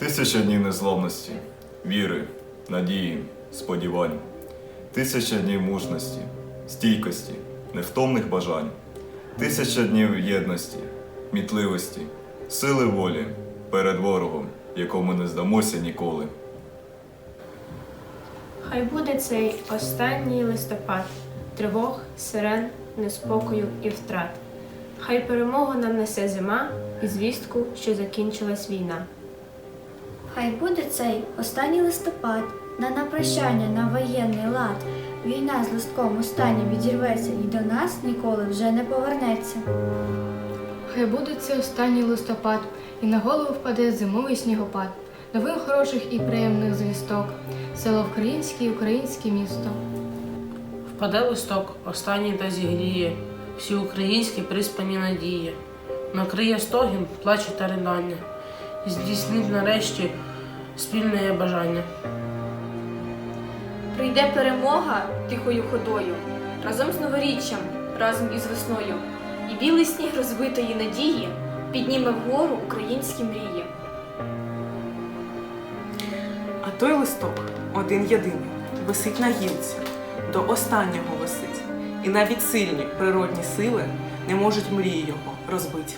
Тисяча днів незламності, віри, надії, сподівань, тисяча днів мужності, стійкості, невтомних бажань, тисяча днів єдності, мітливості, сили волі перед ворогом, якому не здамося ніколи. Хай буде цей останній листопад, тривог, сирен, неспокою і втрат. Хай перемогу нам несе зима і звістку, що закінчилась війна. Хай буде цей останній листопад, на напрощання на воєнний лад. Війна з листком останнім відірветься і до нас ніколи вже не повернеться. Хай буде це останній листопад, і на голову впаде зимовий снігопад. Новин хороших і приємних звісток. Село Українське і українське місто. Впаде листок, останній та зігріє, всі українські приспані надії. Накриє стогін, плаче та ридання, і здійснить нарешті спільне бажання. Прийде перемога тихою ходою, разом з новоріччям, разом із весною. І білий сніг розбитої надії підніме вгору українські мрії. А той листок, один єдиний, висить на гілці, до останнього висить. І навіть сильні природні сили не можуть мрії його розбити.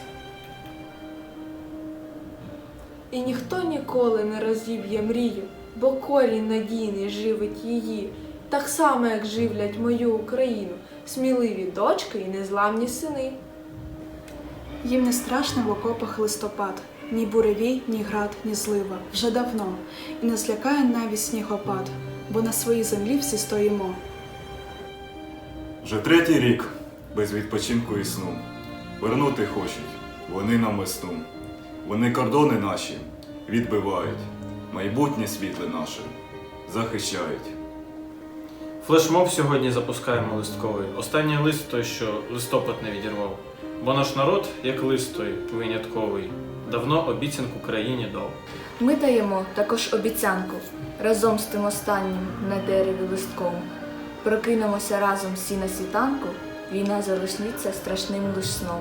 І ніхто ніколи не розіб'є мрію, бо корінь надійний живить її, так само, як живлять мою Україну, сміливі дочки і незламні сини. Їм не страшно в окопах листопад, ні буревій, ні град, ні злива вже давно, і не злякає навіть снігопад, бо на своїй землі всі стоїмо. Вже третій рік без відпочинку і сну. Вернути хочуть, вони нам весну. Вони кордони наші відбивають, майбутнє світле наше захищають. Флешмоб сьогодні запускаємо листковий. Останній лист той, що листопад не відірвав. Бо наш народ, як лист той винятковий, давно обіцянку країні дав. Ми даємо також обіцянку разом з тим останнім на дереві листком. Прокинемося разом всі на світанку, війна залишиться страшним лиш сном.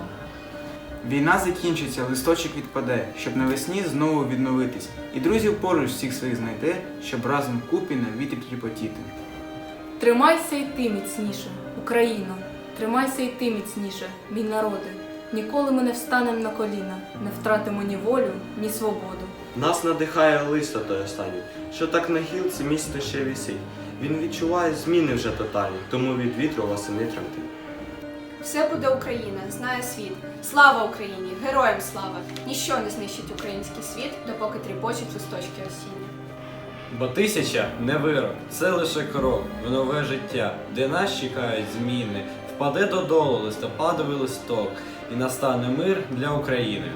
Війна закінчиться, листочок відпаде, щоб навесні знову відновитись, і друзів поруч всіх своїх знайде, щоб разом купі на вітрі тріпотіти. Тримайся й ти міцніше, Україно, тримайся й ти міцніше, мій народи. Ніколи ми не встанемо на коліна, не втратимо ні волю, ні свободу. Нас надихає листа той останній, що так на гілці місто ще вісить. Він відчуває зміни вже тотальні, тому від вітру восени тремтить. Все буде Україна, знає світ. Слава Україні! Героям слава! Ніщо не знищить український світ, допоки тріпочуть листочки осіння. Бо тисяча не вирок, це лише крок в нове життя, де нас чекають зміни. Впаде додолу листопадовий листок, і настане мир для України.